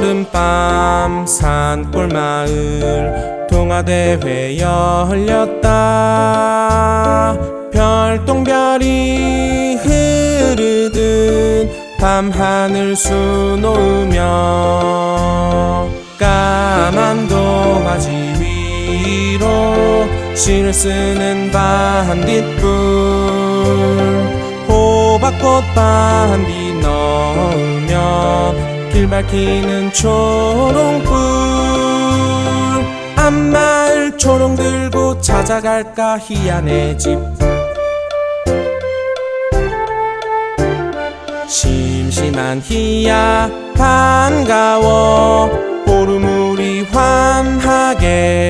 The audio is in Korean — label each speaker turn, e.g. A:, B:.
A: 여름밤 산골 마을 동화대회 열렸다. 별똥별이 흐르듯 밤하늘 수놓으며 까만 도화지 위로 신을 쓰는 반딧불 호박꽃 반디 넣으면 길 밝히는 초롱불. 앞마을 초롱 들고 찾아갈까 희한의 집. 심심한 희야 반가워. 보름우리 환하게